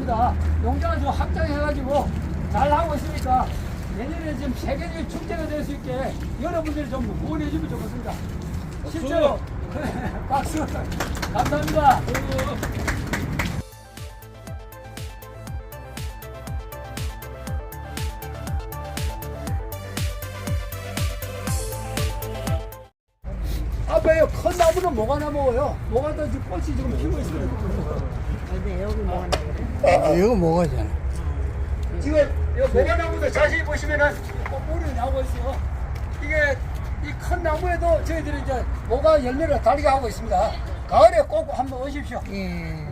됩니다. 농장을 좀 확장해가지고 잘 하고 있으니까 내년에 지금 세계적인 축제가 될 수 있게 여러분들이 좀 응원해 주면 좋겠습니다. 실제로 박수 감사합니다. 네. 뭐가 더 지금 꽃이 지금 피고 있습니다. 근데 여기 뭐 하나 그래? 이거 먹어잖아. 지금 이 뭐가 나무도 자세히 보시면은 꽃물이 나오고 있어요. 이게 이 큰 나무에도 저희들이 이제 뭐가 열매를 달게 하고 있습니다. 가을에 꼭 한번 오십시오. 예.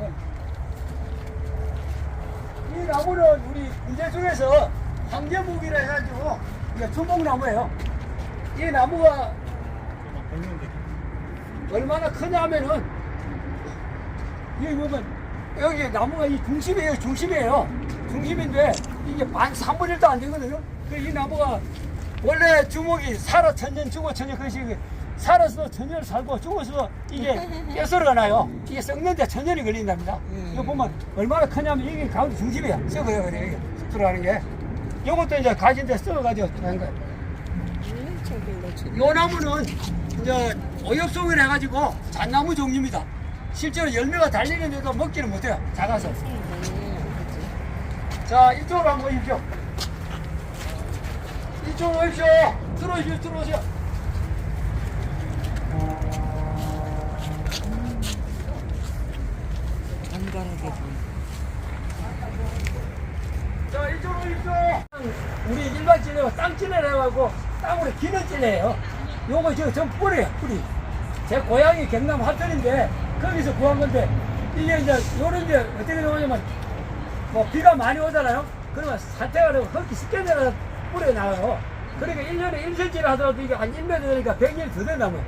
이 나무는 우리 군대 중에서 황제목이라 해가지고 이게 주목나무예요. 이 나무가 얼마나 크냐면은 여기 보면 여기 나무가 이 중심이에요 중심이에요. 중심인데 이게 반 3분의 1도 안 되거든요. 그이 나무가 원래 주목이 살아 천년 죽어 천년 그것이 살아서 천년을 살고 죽어서 이게 깨소리가 나요. 이게 썩는데 천년이 걸린답니다. 이거 보면 얼마나 크냐면 이게 가운데 중심이야. 썩어요 그래 이게. 들어가는 게. 요것도 이제 가진데 썩어가지고 된 거예요 음, 뭐요 나무는 이제 오엽송을 해가지고 잣나무 종류입니다. 실제로 열매가 달리는데도 먹지는 못해요. 작아서. 자, 이쪽으로 한번 오십시오. 이쪽으로 오십시오. 들어오십시오, 들어오세요. 안가라게 자, 이쪽으로 오십시오. 우리 일반 찔레가 땅찔레를 해가지고 땅으로 기는 찔레예요. 요거 저, 전 뿌리예요, 뿌리. 제 고향이 경남 화천인데 거기서 구한 건데 이게 이제 요런 데 어떻게 되냐면 뭐 비가 많이 오잖아요. 그러면 사태가 되고 흙이 쉽게 내려서 뿌려 나와요. 그러니까 1년에 1cm를 하더라도 이게 한 1m 되니까 100년 더 된다고요.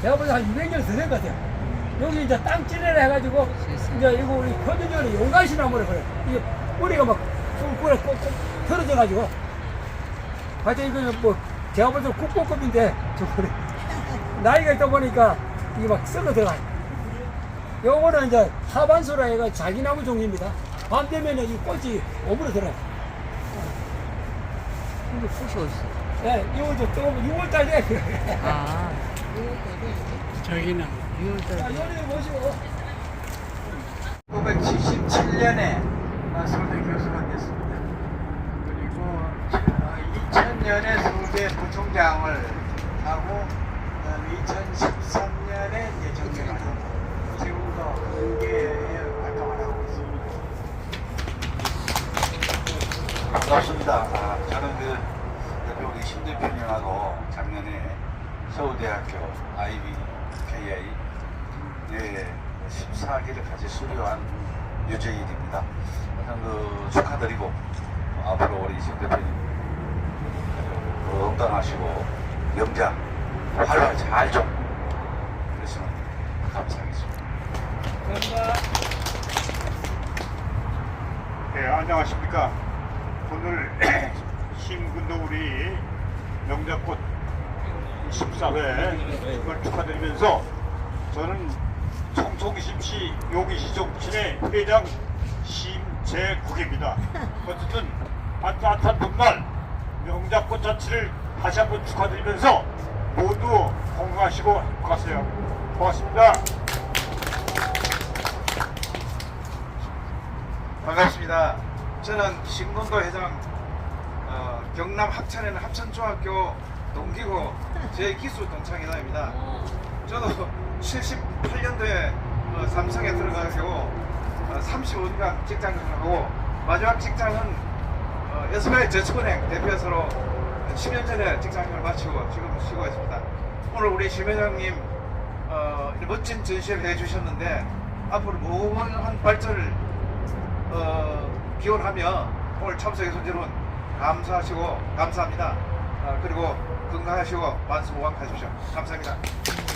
제가 보기엔 한 200년 더된 것 같아요. 여기 이제 땅 찔레를 해가지고 이제 이거 우리 표준적으로 용가시 나무를 그래요. 이게 뿌리가 막 꿀꿀 꼭 틀어져가지고 하여튼 이거는 뭐 제가 볼 때는 국보급인데 저 그래. 나이가 있다 보니까 이게 막 썩어 들어가요. 요거는 이제 하반수라 해가 자기 나무 종류입니다. 밤 되면은 이 꽃이 오므로 들어요. 근데 푸시 어딨어? 예, 이거 저 조금 6월달 돼. 아, 저기는 6월달. 자, 요리 보시고. 1977년에 서울대 교수가 됐습니다. 그리고 2000년에 서울대 부총장을 하고 2013년에 이제 정년을 하고 지금도 공개에 활동을 하고 있습니다. 반갑습니다. 아, 저는 그 옆에 우리 심 대표님하고 작년에 서울대학교 IBKI 예, 14기를 같이 수료한 유재일입니다. 하여튼 그 축하드리고 어, 앞으로 우리 심 대표님 건강하시고 명장 활활 잘좀 그랬으면 감사하겠습니다. 네, 안녕하십니까. 오늘 신군도 우리 명작꽃 14회 이걸 축하드리면서 저는 청송심시 요기시정친의 회장 심재국입니다. 어쨌든 따뜻한 봄날 명작꽃 잔치를 다시 한번 축하드리면서 모두 건강하시고 행복하세요. 고맙습니다. 반갑습니다. 저는 신군도 회장 어, 경남 합천에는 합천중학교 동기고 제 기수 동창회장입니다. 저도 78년도에 어, 삼성에 들어가고 어, 35년간 직장을 하고 마지막 직장은 어, SBI 저축은행 대표서로 10년 전에 직장을 마치고 지금 쉬고 있습니다. 오늘 우리 심 회장님 어, 멋진 전시를 해주셨는데 앞으로 무궁한 발전을 어, 기원하며 오늘 참석해 여러분 감사하시고 감사합니다. 어, 그리고 건강하시고 만수무강하십시오. 감사합니다.